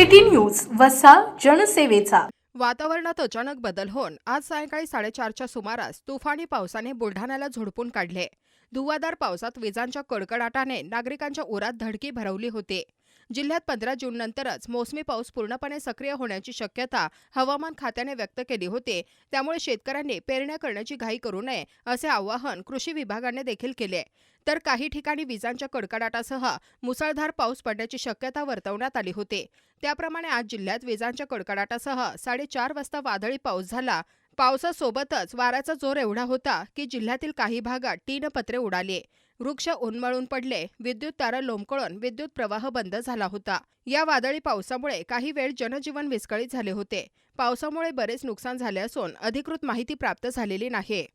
City news वसा जनसेवेचा. वातावरणात अचानक बदल होऊन आज सायंकाळी साडेचारच्या सुमारास तुफानी पावसाने बुलढाण्याला झोडपून काढले. धुवादार पावसात विजांच्या कडकडाटाने नागरिकांच्या उरात धडकी भरवली होती. जिल्ह्यात पंधरा जून नंतरच मोसमी पाऊस पूर्णपणे सक्रिय होण्याची शक्यता हवामान खात्याने व्यक्त केली होती. त्यामुळे शेतकऱ्यांनी पेरण्या करण्याची घाई करू नये असे आवाहन कृषी विभागाने देखील केले तर काही ठिकाणी विजांच्या कडकडाटासह मुसळधार पाऊस पडण्याची शक्यता वर्तवण्यात आली होती. त्याप्रमाणे आज जिल्ह्यात विजांच्या कडकडाटासह साडेचार वाजता वादळी पाऊस झाला. पावसासोबतच वाऱ्याचा जोर एवढा होता की जिल्ह्यातील काही भागात टीन पत्रे उडाली. वृक्ष उन्मळून पडले विद्युत तारा लोंबकळून विद्युत प्रवाह बंद झाला होता. या वादळी पावसामुळे काही वेळ जनजीवन विस्कळीत झाले होते. पावसामुळे बरेच नुकसान झाले असून अधिकृत माहिती प्राप्त झालेली नाही.